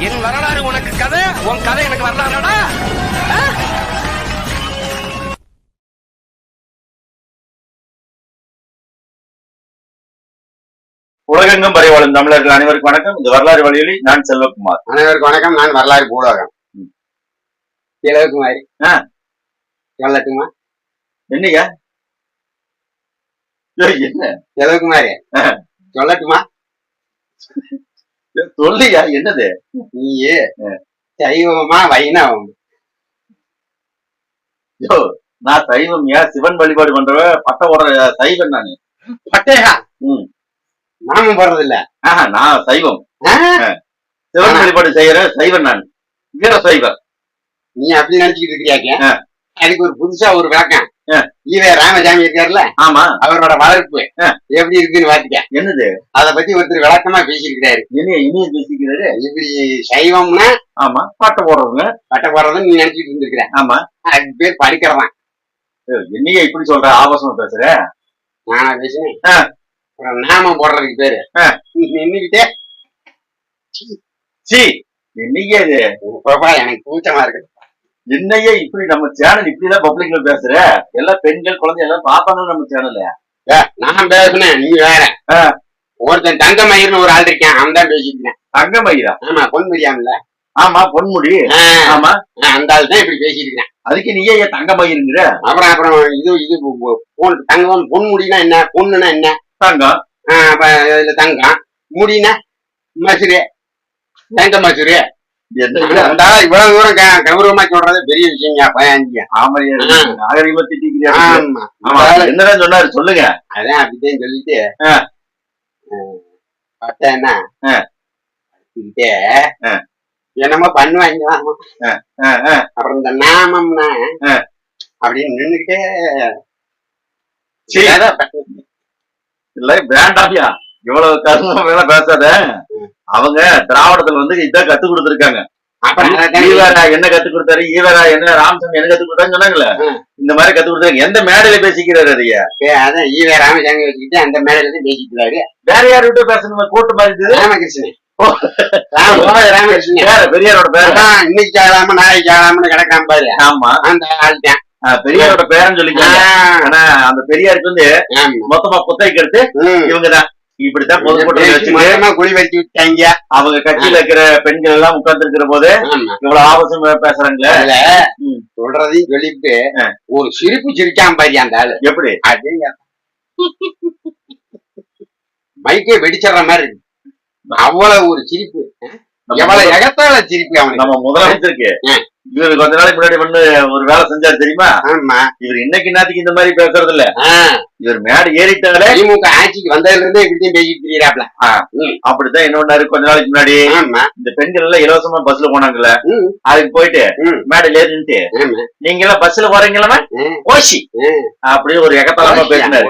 என் வரலாறு உனக்கு கதை உன் கதை எனக்கு வரலாறுடா. உலகெங்கும் பரவாளும் தமிழர்கள் அனைவருக்கும் வணக்கம். இந்த வரலாறு வழியில் நான் செல்வகுமார். அனைவருக்கும் வணக்கம். நான் வரலாறு பூலோகம். இளவுக்குமாரி ஆ. சொல்லட்டுமா என்னையா? ஆ. சொல்லட்டுமா? சொல்லியா என்னது? நீ சைவமா வைணவம்? யோ நான் சைவம் ஏன் சிவன் வழிபாடு பண்றவ பட்ட ஓடுற சைவன் நானு. பட்டையா? ம். நாம போறது இல்ல ஆஹா நான் சைவம்? சிவன் வழிபாடு செய்யற சைவன் நான். வீர சைவர் நீ அப்படி நினைச்சுக்கிட்டு இருக்கிறியாக்க ஆ. அதுக்கு ஒரு புதுசா ஒரு விளக்கம். ஈவே ராமசாமி இருக்காருல்ல? ஆமா. அவரோட வளர்ப்பு. எப்படி இருக்குன்னு பாத்துக்க என்னது? அத பத்தி ஒருத்தர் விளக்கமா பேசியிருக்கிறாரு. இனிய இனிய பேசிக்கிறாரு? இப்படி சைவம்னா ஆமா. பாட்ட போடுறவங்க. பட்ட போறதுன்னு நீ நினைச்சிட்டு இருந்திருக்கிற. ஆமா. அதுக்கு பேர் படிக்கிறவன். என்னையா இப்படி சொல்ற? ஆபாசம் பேசுற? நானா பேசினேன் நாமம் போடுறதுக்கு பேரு. ஆ. நீ நின்னுக்கிட்டே. சி. இது பாப்பா எனக்கு கூச்சமா இருக்கு என்னையா இப்படி நம்ம சேனல் இப்படிதான் பப்ளிக்ல பேசுற? எல்லாம் பெண்கள் குழந்தை எல்லாம் பாப்பாங்க நம்ம சேனல்ல நான் பேசுனேன் நீ வேற. ஒருத்தன் தங்க மயிர்னு ஒரு ஆள் இருக்கேன் அவன் தான் இருக்கேன் தங்கமயிரா? ஆமா பொன் முடியாமல ஆமா பொன்முடி. ஆமா. அந்த ஆள் தான் இப்படி பேசிட்டு இருக்கேன் அதுக்கு நீ ஏன் தங்கமயிருங்கிற? அப்புறம் அப்புறம் இது இது பொன் தங்கம் பொன் முடினா என்ன? பொண்ணுனா என்ன? தங்கம். இதுல தங்கம். முடினா? மசுரு. தங்க மசுரு. இவ்வளவு தூரம் க- கௌரவமா சொல்றது பெரிய விஷயங்க பயாண்டியா ஆமையா. நாகரிகமா ஆமா என்னதான் சொன்னாரு சொல்லுங்க அதான் அப்படித்தான் சொல்லிட்டு. பார்த்தேன்னா. என்னமோ பண்ணுவாங்க ஆ, ஆ. அப்புறம் இந்த நாமம்னா. அப்படின்னு நின்னுக்கிட்டே சரி. வேண்டாம்யா இவ்வளவு கருமம் வேலை பேசாத. அவங்க திராவிடத்துல வந்து இதான் கத்து கொடுத்துருக்காங்க. என்ன கத்து கொடுத்தாரு? ஈவரா என்ன ராமசாமி என்ன கத்து கொடுத்தாருன்னு சொன்னாங்கல்ல? ம். இந்த மாதிரி கத்து கொடுத்தாங்க எந்த மேடையில பேசிக்கிறாரு அதைய? அதான் ஈவே ராமசாமி வச்சுக்கிட்டு அந்த மேடையில பேசிக்கிறாரு. வேற யார்கிட்ட பேசணும்? கூட்டு மாதிரி ராமகிருஷ்ணன். ராமகிருஷ்ணன். பேர பெரியாரோட பேர? இன்னைக்கு ஆளாம நாளைக்கு ஆளாமனு கிடக்காம பாரு. ஆமா. அந்த ஆள் தான் ஆ, பெரியாரோட பேரன்னு சொல்லிக்காங்க ஆனா அந்த பெரியாருக்கு வந்து மொத்தமா புத்தகைக்கு எடுத்து. இவங்கதான். இப்படித்தான் பொதுக்கூட்டம் மொத்தமா குழி வச்சு விட்டாங்க. அவங்க கட்சியில இருக்கிற பெண்கள் எல்லாம் உட்கார்ந்து இருக்கிற போது இவ்வளவு ஆபாசமா ம். சொல்றதையும் சொல்லிட்டு. ஒரு சிரிப்பு சிரிக்காம பாரு அந்த ஆளு. எப்படி? அப்படிங்க மைக்கே வெடிச்சிடுற மாதிரி இருக்கு. அவ்வளவு ஒரு சிரிப்பு. எவ்வளவு எகத்தால சிரிப்பு அவனுக்கு. நம்ம முதலமைச்சருக்கு. இவரு கொஞ்ச நாளைக்கு முன்னாடி வந்து ஒரு வேலை செஞ்சாரு தெரியுமா? ஆமா. இவர் இன்னைக்கு நேரத்துக்கு இந்த மாதிரி பேசுறது இல்ல இவர் மேடை ஏறிட்டாலே திமுக ஆட்சிக்கு வந்ததுல இருந்தே இப்படித்தான் பேசிட்டு இருக்கிறாப்ல. அப்படித்தான் என்ன பண்ணாரு கொஞ்ச நாளைக்கு முன்னாடி? இந்த பெண்கள் எல்லாம் இலவசமா பஸ்ல போனாங்கல்ல? அதுக்கு போயிட்டு. மேடையில ஏறிட்டு நீங்க எல்லாம் பஸ்ல போறீங்களா. ஓசி. ம். அப்படியே ஒரு எகத்தலமா பேசினாரு.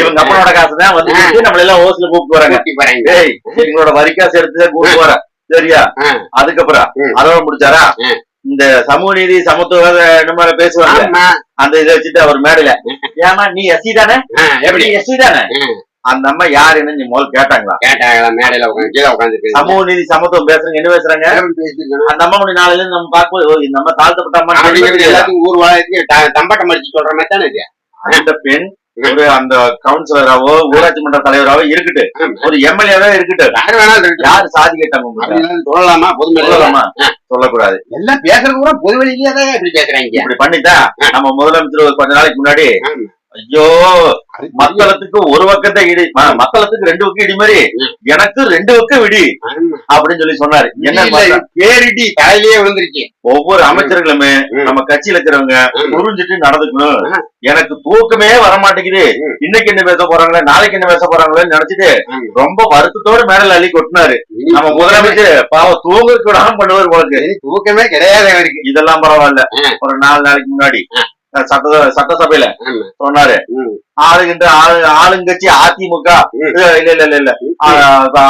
இவங்க அப்பனோட காசு தான் வந்து நம்மள எல்லாம் ஓசில கூப்பிட்டு வராங்க டேய் எங்களோட வரிக்காசு எடுத்து கூப்பிட்டு வர சரியா. அதுக்கப்புறம். அதோட முடிச்சாரா. இந்த சமூக நீதி சமத்துவ மாதிரி பேசுவாங்க. அந்த இதை வச்சுட்டு அவர் மேடையில ஏமா நீ எஸ்சி தானே? ஆ, எப்படி? எஸ்சி தானே? ம். அந்த அம்மா யாருன்னு நீ முதல்ல கேட்டாங்களா? கேட்டாங்களா? மேடையில உட்காந்து கீழே உட்காந்துருக்கு சமூக நீதி சமத்துவம் பேசுறவங்க என்ன பேசுறாங்க? அந்த அம்மா முடி நாளைல நம்ம பார்க்கும்போது இந்த அம்மா தாழ்த்தப்பட்ட அம்மா எல்லாத்துக்கும் ஊர் வாழ்க்கை தம்பட்டம் அடிச்சு சொல்ற மாதிரி தானே அந்த பெண் அந்த கவுன்சிலராவோ ஊராட்சி மன்ற தலைவராவோ இருக்கட்டு. ஒரு எம்எல்ஏவோ இருக்கட்டு யாரு வேணாலும். யாரு சாதி கேட்டாங்க சொல்லலாமா? பொது மேடையில? சொல்லலாமா? சொல்லக்கூடாது. எல்லாம் பேசுறது கூட பொது வழியிலேயே தான் இப்படி பேசுறாங்க. இப்படி பண்ணித்தான் நம்ம முதலமைச்சர் ஒரு கொஞ்ச நாளைக்கு முன்னாடி. ஐயோ மக்களத்துக்கு ஒரு பக்கத்தை இடி மக்களத்துக்கு ரெண்டு பக்கம் இடி மாதிரி. எனக்கு ரெண்டு பக்கம் விடி. அப்படின்னு சொல்லி சொன்னாரு என்ன பேரிடி தலையிலேயே விழுந்துருச்சு ஒவ்வொரு அமைச்சர்களுமே. நம்ம கட்சியில இருக்கிறவங்க. புரிஞ்சுட்டு நடந்துக்கணும். எனக்கு தூக்கமே வர மாட்டேங்குது. இன்னைக்கு என்ன பேச போறாங்களே நாளைக்கு என்ன பேச போறாங்களேன்னு நினைச்சிட்டு. ரொம்ப வருத்தத்தோட மேல அள்ளி கொட்டினாரு நம்ம முதலமைச்சர் பாவம் தூங்குறதுக்கு விடாம பண்ணுவார் உங்களுக்கு தூக்கமே கிடையாது இதெல்லாம் பரவாயில்ல. ஒரு நாலு நாளைக்கு முன்னாடி. சட்ட சட்டசபையில. சொன்னாரு. ஆளுகின்ற ஆளு ஆளுங்கட்சி அதிமுக. இல்ல இல்ல இல்ல இல்ல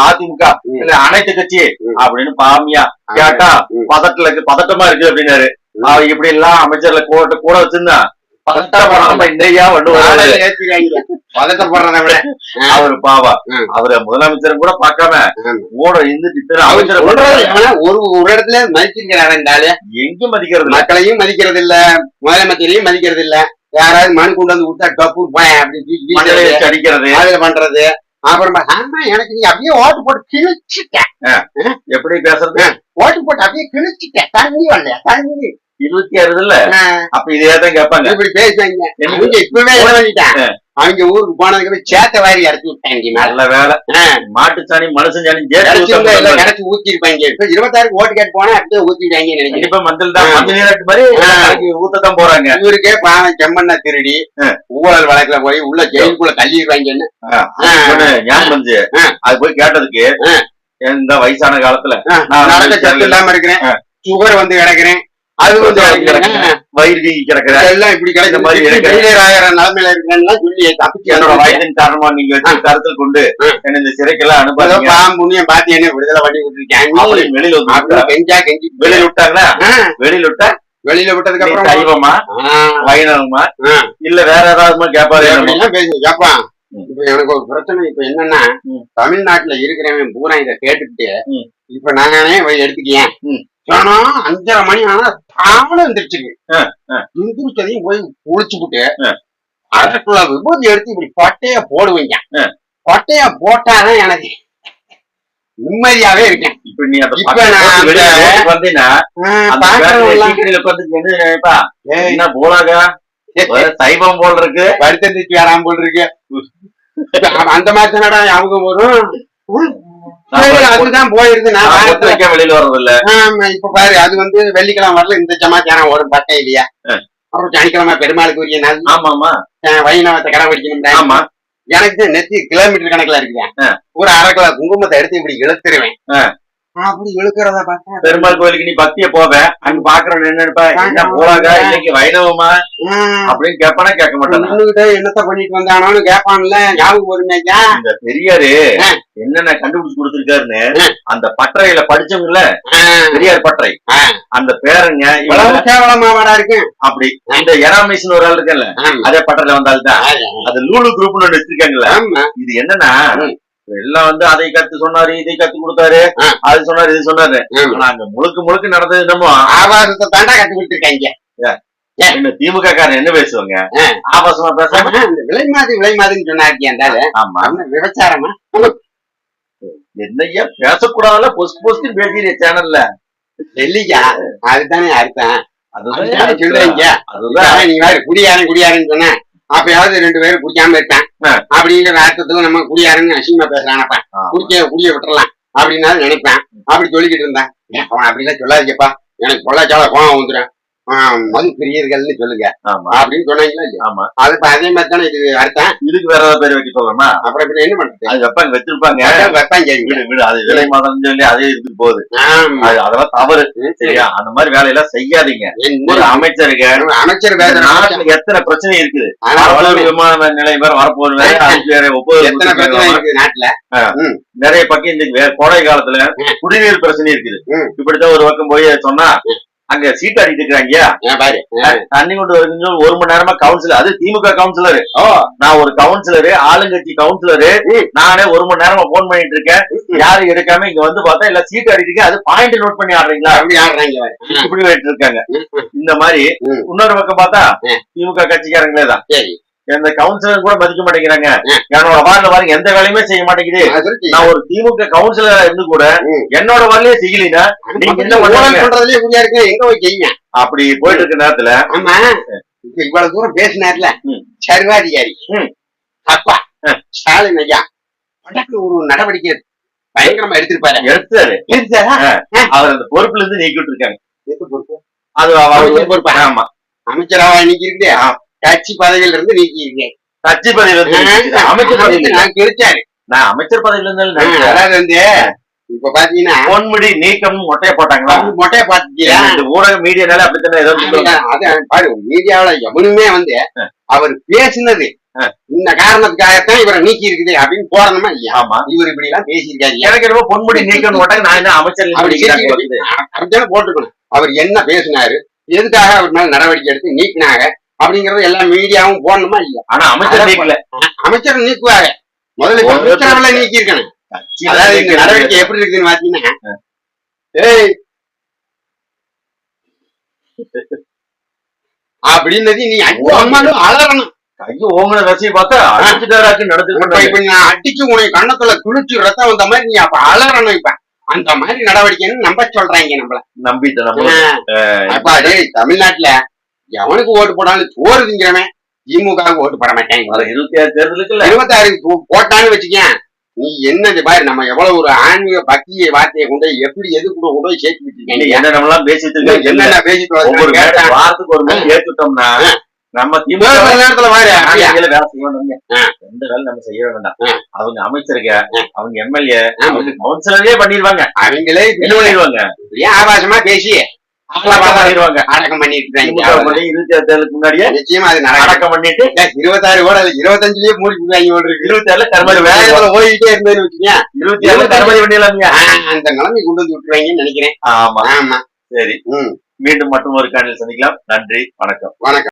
அதிமுக. இல்ல அனைத்து கட்சி. அப்படின்னு பாமியா கேட்டா. பதட்டல இருக்கு பதட்டமா இருக்கு அப்படின்னாரு இப்படி எல்லாம் அமைச்சர்ல கூட கூட வச்சிருந்தா பதட்டம் வராம இன்னையா வந்து. பதட்டப்படுறத விட அவரு பாவா. அவரு முதலமைச்சரும் கூட பார்க்காம. ஓட இருந்துட்டு அமைச்சரை ஒரு ஒரு இடத்துல மதிச்சிருக்கிறாரு இந்த ஆளு எங்க மதிக்கிறது. மக்களையும் மதிக்கிறது இல்ல முதலமைச்சரையும் மதிக்கிறது இல்ல யாராவது மனு கொண்டு வந்து கொடுத்தா டப்பு அப்படின்னு அடிக்கிறது. அதுல பண்றது. அப்புறம் ஆமா எனக்கு நீ அப்படியே ஓட்டு போட்டு கிழிச்சிட்டேன் எப்படி பேசுறது? ஓட்டு போட்டு அப்படியே கிழிச்சிட்டேன் தண்ணி வரல தண்ணி இருபத்தி ஆறு இல்ல அப்ப இதே தான் கேட்பாங்க. இப்படி பேசுவாங்க? அவங்க இப்பவே பண்ணிட்டான் அவங்க ஊருக்கு போனதுக்கு சேத்த வாரி இறக்கி விட்டாங்க நல்ல வேலை. ஆ. மாட்டுச்சாணி மனுஷன் சாணி கிடைச்சு ஊத்தி இருப்பாங்க இப்ப இருபத்தாறுக்கு ஓட்டு கேட்டு போனா அப்படியே ஊத்திட்டாங்க நினைக்கிறேன். மஞ்சள் தான். மஞ்சள் நீராட்டு மாதிரி ஊத்தத்தான் போறாங்க. இவருக்கே பாவம் செம்மண்ணா திருடி. ஊழல் வழக்குல போய் உள்ள ஜெயிலுக்குள்ள தள்ளிடுவாங்கன்னு. ஞாபகம் வந்துச்சு. ஆ. அது போய் கேட்டதுக்கு. இந்த வயசான காலத்துல நான் வந்து இல்லாம இருக்கிறேன். சுகர் வந்து கிடக்குறேன் அது வந்து கிடக்குறேன் வயிறு வீங்கி கிடக்குற எல்லாம் இப்படி இந்த மாதிரி. ஃபெயிலியர் ஆகிற நிலைமையில இருக்கேன்னு சொல்லி தப்பிச்சு என்னோட வயதின் காரணமா நீங்க கருத்தில் கொண்டு. என்ன இந்த சிறைக்கெல்லாம் ஏதோ அனுப்பாதீங்க. பாவம் புண்ணியம் பார்த்து என்ன விடுதலை பண்ணி விட்டுருக்காங்க அப்படி வெளியில. கெஞ்சா கெஞ்சி வெளியில விட்டாங்களா? வெளியில விட்டா? வெளியில விட்டதுக்கு அப்புறம்? சைவமா? வைணவமா. இல்ல வேற ஏதாவது ஏப்பா ம். இப்ப எனக்கு ஒரு பிரச்சனை இப்ப என்னன்னா. தமிழ்நாட்டுல இருக்கிறவன் பூரா இதை கேட்டுக்கிட்டு. இப்ப நானே போய் எடுத்துக்கியேன். ஆனா அஞ்சரை மணி ஆனா ஆ, ஆ. எந்திரிச்சதையும் போய் குளிச்சு விட்டு. அதற்குள்ள விபூதி எடுத்து இப்படி பட்டைய போடுவீங்க. பட்டைய போட்டாதான் எனக்கு நிம்மதியாவே இருக்கேன். இப்ப நீ என்ன போலாகா சைவம் போல் இருக்கு. வருத்தத்துக்கு வராம போல் இருக்கு. அந்த மாதிரி அவங்க வரும் அதுதான் போயிருது நான் வெளியில வர்றது இல்ல இப்ப பாரு அது வந்து வெள்ளிக்கிழமை வரல இந்த சமாச்சாரம் வரும் பட்டை இல்லையா. அப்புறம் சனிக்கிழமை பெருமாளுக்கு உரிய நாள். ஆமா ஆமா அஹ் வைணவத்தை கடைபிடிக்கணும் ஆமா. எனக்கு நெத்தி கிலோமீட்டர் கணக்குல இருக்குதேன் ஆ. ஒரு அரை கிலோ குங்குமத்தை எடுத்து இப்படி இழுத்துருவேன். அப்படி இழுக்கிறத பெருமாள் கோயிலுக்கு நீ பக்திய போவ. அங்க பாக்குறவன் என்ன நினைப்பா? என்ன போலாகா இன்னைக்கு வைணவமா? அப்படின்னு கேட்பானா கேட்க மாட்டானா? என்னத்த பண்ணிட்டு வந்தானோன்னு கேட்பான்ல. ஞாபகம் வருமேக்கா இந்த பெரியாரு. என்னென்ன கண்டுபிடிச்சு கொடுத்திருக்காருன்னு. அந்த பட்டறையில படிச்சவங்கல்ல பெரியார் பட்டறை. அந்த பேரங்க இவ்வளவு கேவலமாவாடா இருக்கு. அப்படி. இந்த எராமேஷன் ஒரு ஆள் இருக்கல ஆமா. அதே பட்டறையில வந்தால்தான். அது லூலு குரூப்னு ஒண்ணு வச்சிருக்காங்கல்ல. இது என்னன்னா. எல்லாம் வந்து அதை கத்து சொன்னாரு இதை கத்து கொடுத்தாரு. அது சொன்னாரு இது சொன்னாரு. அங்க முழுக்க முழுக்க நடந்தது என்னமோ ஆபாசத்தை தாண்டா கத்து கொடுத்துருக்காங்க. திமுக காரன் என்ன பேசுவாங்க. ஆபாசமா பேசாம விலை மாதிரி விலை மாதிரின்னு இருந்தாலும் ஆமா. விபச்சாரமா? என்னையா பேசக்கூடாதுல பொஸ்ட் பொஸ்ட் பேசிய சேனல்ல. டெல்லிக்கா அதுதானே அர்த்தம். அதுதானே சொல்றீங்க. அதுதான். இதான் நீ வேற குடியாரன் குடியாரன்னு சொன்ன. அப்பயாவது ரெண்டு பேரும் குடிக்காம இருப்பேன். அப்படிங்கிற அர்த்தத்துல நம்ம குடியாரன்னு அசிங்கமா பேசுறானப்பா. குடிக்க குடிய விட்டுறலாம் அப்படின்னாலும் நினைப்பேன். அப்படி சொல்லிக்கிட்டு இருந்தேன் அவன் அப்படிலாம் சொல்லாதீங்கப்பா. எனக்கு பொள்ளாச்சால கோவம் வந்துடும் மது பிரியர்கள்னு சொல்லுங்க. அப்படின்னு சொன்னாங்களா அது அதே மாதிரி தானே இது அர்த்தம்? இதுக்கு வேற ஏதாவது பேர் வைக்க சொல்றோமா அப்புறம் என்ன பண்றது? அது வைப்பாங்க வச்சிருப்பாங்க. சரிங்க. வீடு வீடு அது விலை மாதம் சொல்லி அதே இருக்கு போகுது. அதெல்லாம் தவறு. சரியா? அந்த மாதிரி வேலையெல்லாம் செய்யாதீங்க. ஒரு அமைச்சருக்கு அமைச்சர் வேதனை நாட்டுல எத்தனை பிரச்சனை இருக்குது? விமான நிலையம் வேற வரப்போகுது வேற வேற ஒவ்வொரு எத்தனை பிரச்சனை இருக்குது நாட்டுல? நிறைய பக்கம் இன்னைக்கு வேற கோடை காலத்துல குடிநீர் பிரச்சனை இருக்குது. இப்படித்தான் ஒரு பக்கம் போய் சொன்னா அங்க சீட் அடிட்டு பாரு தண்ணி கொண்டு வருதுன்னு ஒரு மணி நேரமா கவுன்சிலர் அது திமுக கவுன்சிலர் நான் ஒரு கவுன்சிலரு ஆளுங்கட்சி கவுன்சிலரு. நானே ஒரு மணி நேரமா போன் பண்ணிட்டு இருக்கேன் யாரும் எடுக்காம இங்க வந்து பார்த்தா இல்ல சீட் அடிட்டு அது பாயிண்ட் நோட் பண்ணி ஆடுறீங்களா? அப்படி ஆடுறாங்க. இப்படி இருக்காங்க. இந்த மாதிரி. இன்னொரு பக்கம் பார்த்தா. திமுக கட்சிக்காரங்களே தான். எந்த கவுன்சிலர் கூட மதிக்க மாட்டேங்கிறாங்க. என்னோட வார்டுல பாருங்க எந்த வேலையுமே செய்ய மாட்டேங்குது நான் ஒரு திமுக கவுன்சிலரா இருந்து கூட. என்னோட வரலையே செய்யலீனா நீங்க என்ன பண்றதுலயே குறியா இருக்கு எங்க போய் செய்யுங்க அப்படி போயிட்டு இருக்க நேரத்துல ஆமா இவ்வளவு தூரம் பேசினார்ல. சர்வாதிகாரி. அப்பா. ஸ்டாலின் ஐயா ஒரு நடவடிக்கை பயங்கரமா எடுத்திருப்பாரு எடுத்தாரு எடுத்தாரா? அவர் அந்த பொறுப்புல இருந்து நீக்கிட்டு இருக்காங்க எது பொறுப்பு? அது பொறுப்பா? ஆமா அமைச்சராவா நீக்கி இருக்கே கட்சி பதவியில இருந்து நீக்கி இருக்கேன் கட்சி பதவியில இருந்து அமைச்சர் பதவியில. நான் கிடைச்சாரு நான் அமைச்சர் பதவியில இருந்தாலும் அதாவது வந்து இப்ப பாத்தீங்கன்னா பொன்முடி நீக்கம் மொட்டையை போட்டாங்களா? மொட்டையை பாத்துட்டீங்களா இந்த ஊடக மீடியானால அப்படித்தானே ஏதோ மீடியாவுல எவனுமே வந்து அவர் பேசினது. இந்த காரணத்துக்காகத்தான் இவரை நீக்கி இருக்குது அப்படின்னு போடணுமா இல்லையா? ஆமா. இவர் இப்படி எல்லாம் பேசியிருக்காரு. எனக்கு என்னமோ பொன்முடி நீக்கம் போட்டாங்க நான் என்ன அமைச்சர் அப்படித்தானே போட்டுக்கணும் அவர் என்ன பேசினாரு? எதுக்காக அவர் மேல நடவடிக்கை எடுத்து நீக்கினாங்க? அப்படிங்கறது எல்லா மீடியாவும் போடணுமா இல்லையா? ஆனா அமைச்சர் நீக்கல. அமைச்சர் நீக்குவாங்க முதல்ல இப்ப அமைச்சரவெல்லாம் நீக்கி இருக்கணும் அதாவது இந்த நடவடிக்கை எப்படி இருக்குன்னு பாத்தீங்கன்னா ஏய் அப்படின்னது நீ அம்மாலும் அலறணும். கையை ஓங்கின ரசியை பார்த்தா அடிச்சுட்டாராச்சு இப்ப நடந்துட்டு இப்ப நான் அடிச்சு உனக்கு கண்ணத்துல துளிச்சு ரத்தம் வந்த மாதிரி நீ அப்ப அலறணும் இப்ப. அந்த மாதிரி நடவடிக்கைன்னு நம்ப சொல்றாங்க நம்மள. நம்பிட்டு டேய் தமிழ்நாட்டுல எவனுக்கு ஓட்டு போடாலும் சோறு திங்கிறவன் திமுகவுக்கு ஓட்டு போட மாட்டேன். இருபத்தி ஆறு தேர்தலுக்கு இருபத்தாறு போட்டான்னு வச்சுக்கேன் நீ என்னது பாரு நம்ம எவ்வளவு ஒரு ஆன்மீக பக்திய வார்த்தையை கொண்டு எப்படி எது கூட கொண்டு போய் சேர்த்து விட்டுருக்கீங்க என்ன நம்மளாம் பேசிட்டு இருக்கோம் என்ன என்னென்ன பேசிட்டு வாரத்துக்கு ஒரு மேல ஏத்துட்டோம்னா நம்ம திமுக நேரத்துல வேலை செய்யணும். எந்த வேலை நம்ம செய்ய வேண்டாம். அவங்க அமைச்சருங்க அவங்க எம்எல்ஏ. அவங்க கவுன்சிலரே பண்ணிடுவாங்க. அவங்களே என்ன பண்ணிடுவாங்க? இப்படியே ஆபாசமா பேசி அடக்கம் பண்ணிட்டு இருபத்தி முன்னாடியே நிச்சயமா அது அடக்கம் பண்ணிட்டு இருபத்தாறு கூட இருபத்தஞ்சுலயே மூடி இருக்கு இருபத்தி ஆறுல கருமதி வேகத்துல ஓடிட்டே இருந்தேன்னு வச்சுக்கோங்க இருபத்தி ஆறுல பண்ணிடலாம்யா அந்த நிலைமை கொண்டு வந்து விட்டுருவாங்கன்னு நினைக்கிறேன். ஆமா. ஆமா. சரி. ம். மீண்டும் மற்றும் ஒரு காணியில் சந்திக்கலாம். நன்றி. வணக்கம். வணக்கம்.